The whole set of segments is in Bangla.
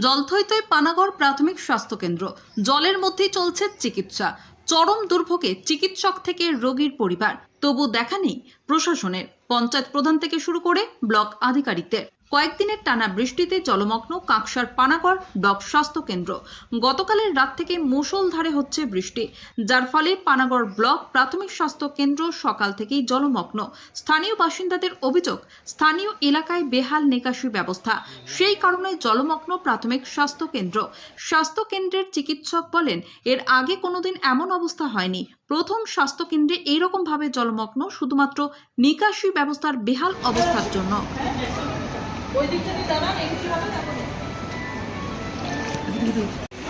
জলথইতই পানাগড় প্রাথমিক স্বাস্থ্যকেন্দ্র। জলের মধ্যেই চলছে চিকিৎসা। চরম দুর্ভোগে চিকিৎসক থেকে রোগীর পরিবার। তবু দেখা নেই প্রশাসনের। পঞ্চায়েত প্রধান থেকে শুরু করে ব্লক আধিকারিকদের। কয়েকদিনের টানা বৃষ্টিতে জলমগ্ন কাকসার পানাগড় ব্লক স্বাস্থ্য কেন্দ্র। গতকালের রাত থেকে মুষলধারে হচ্ছে বৃষ্টি, যার ফলে পানাগড় ব্লক প্রাথমিক স্বাস্থ্য কেন্দ্র সকাল থেকেই জলমগ্ন। স্থানীয় বাসিন্দাদের অভিযোগ, স্থানীয় এলাকায় বেহাল নিকাশি ব্যবস্থা। সেই কারণে জলমগ্ন প্রাথমিক স্বাস্থ্য কেন্দ্র। স্বাস্থ্য কেন্দ্রের চিকিৎসক বলেন, এর আগে কোনোদিন এমন অবস্থা হয়নি। প্রথম স্বাস্থ্য কেন্দ্রে এইরকমভাবে জলমগ্ন শুধুমাত্র নিকাশি ব্যবস্থার বেহাল অবস্থার জন্য।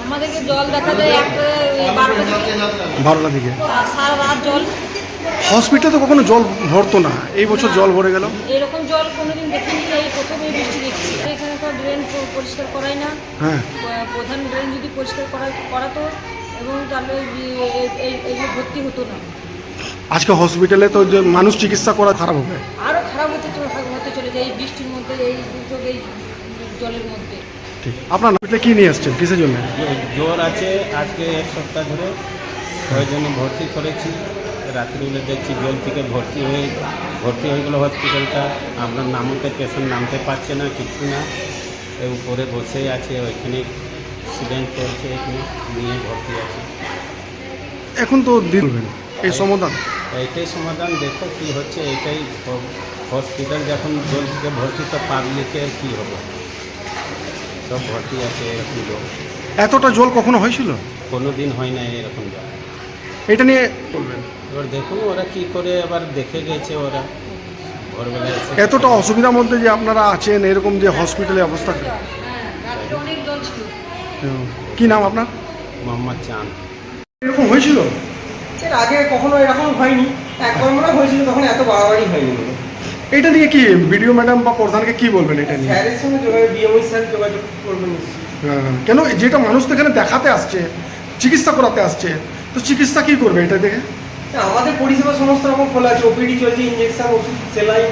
আমাদেরকে জল দেখা যায় একটা বারোটা থেকে বারোটা থেকে আর সারা রাত জল। হসপিটালে তো কখনো জল ভরতো না। এই বছর জল ভরে গেল। এরকম জল কোনোদিন দেখিনি এই প্রথম এই বৃষ্টি দেখছি। এখানে তো ড্রেন পরিষ্কার করাই না। হ্যাঁ। প্রধান ড্রেন যদি পরিষ্কার করা করাতো এবং তাহলে এই- এই- এই- এইগুলো ভর্তি হতো না। আজকে হসপিটালে তো যে মানুষ চিকিৎসা করা খারাপ হবে। আরও খারাপ হতে হতে চলে যায় এই বৃষ্টির মধ্যে এই দুর্যোগ এই জলের মধ্যে। ঠিক। আপনার হসপিটালে কি নিয়ে আসছেন কিসের জন্য? জ্বর আছে আজকে এক সপ্তাহ ধরে। ওই জন্য ভর্তি করেছি। রাত্রিবেলা দেখছি জল থেকে ভর্তি হয়ে ভর্তি হয়ে গেলো হসপিটালটা আপনার নামতে পেশেন্ট নামতে পারছে না কিছু না। এ উপরে বসেই আছে ওইখানে। অ্যাক্সিডেন্ট চলছে এখানে নিয়ে ভর্তি আছে। এখন তো দিবেন এই সমাধান। এইটাই সমাধান দেখো কি হচ্ছে এইটাই হসপিটাল যখন জল থেকে ভর্তি তো পাবলিকের কী হবে? সব ভর্তি আছে এরকম জল এতটা জল কখনো হয়েছিল? কোনো দিন হয় না এরকম জল। এটা নিয়ে বলবেন। এবার দেখুন ওরা কি করে আবার দেখে গেছে ওরা। ভোরবেলা এসে এতটা অসুবিধার মধ্যে যে আপনারা আছেন এরকম যে হসপিটালে অবস্থা। কি নাম আপনার? মোহাম্মদ চাঁদ। এরকম হয়েছিল? এর আগে কখনো এরকম হয়নি। একবার মনে হয় হয়েছিল তখন এত বাড়াবাড়ি হয়নি। এটা নিয়ে কি বিডিও ম্যাডাম বা প্রধানকে কি বলবেন এটা নিয়ে? স্যারের সঙ্গে যোগাযোগ বিএমই স্যার যোগাযোগ করবেন হ্যাঁ, কেন যেটা মানুষ তো এখানে দেখাতে আসছে চিকিৎসা করাতে আসছে তো চিকিৎসা কি করবে এটা দেখে? আমাদের পরিষেবা সমস্ত রকম খোলা আছে ওপিডি চলছে ইঞ্জেকশন ওষুধ সেলাই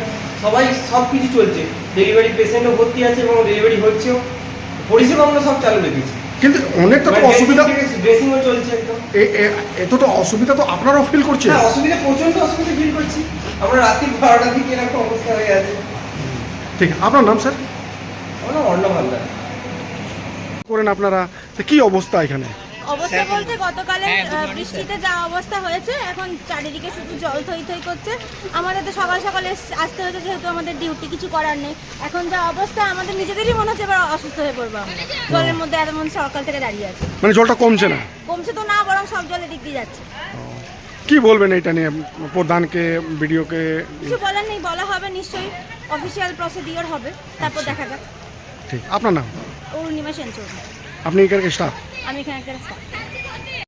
সবাই সব কিছু চলছে। ডেলিভারি পেশেন্টও ভর্তি আছে এবং ডেলিভারি হচ্ছেও। পরিষেবা আমরা সব চালু রেখেছি। কিন্তু অনেকটা তো অসুবিধা এতটা অসুবিধা তো আপনারাও ফিল করছেন? অসুবিধা প্রচণ্ড অসুবিধা ফিল করছি। আমরা রাত্রি বারোটা থেকে এরকম অবস্থা হয়ে আছে। ঠিক আপনার নাম স্যার? আমার নাম অর্ণব হালদার। করেন আপনারা তো কি অবস্থা এখানে? অবস্থা বলতে গতকালে বৃষ্টিতে যা অবস্থা হয়েছে এখন চারিদিকে শুধু জল থই থই করছে। আমাদের তো সকাল সকালে এস- আসতে হয়েছে যেহেতু আমাদের ডিউটি কিছু করার নেই। এখন যা অবস্থা আমাদের নিজেদেরই মনে হচ্ছে এবার অসুস্থ হয়ে পড়ব জলের মধ্যে এত মন সকাল থেকে দাঁড়িয়ে আছে। মানে জলটা কমছে না? কমছে তো না বরং সব জলের দিক দিয়ে যাচ্ছে। কি বলবেন এটা নিয়ে? প্রধানকে বিডিওকে? কিছু বলার নেই বলা হবে নিশ্চয়ই। অফিসিয়াল প্রসিডিওর হবে তারপর দেখা যাক। ঠিক। আপনার নাম? অরুণিমা সেন চৌধুরী আপনি এখানকার স্টাফ আমি এখানে একটা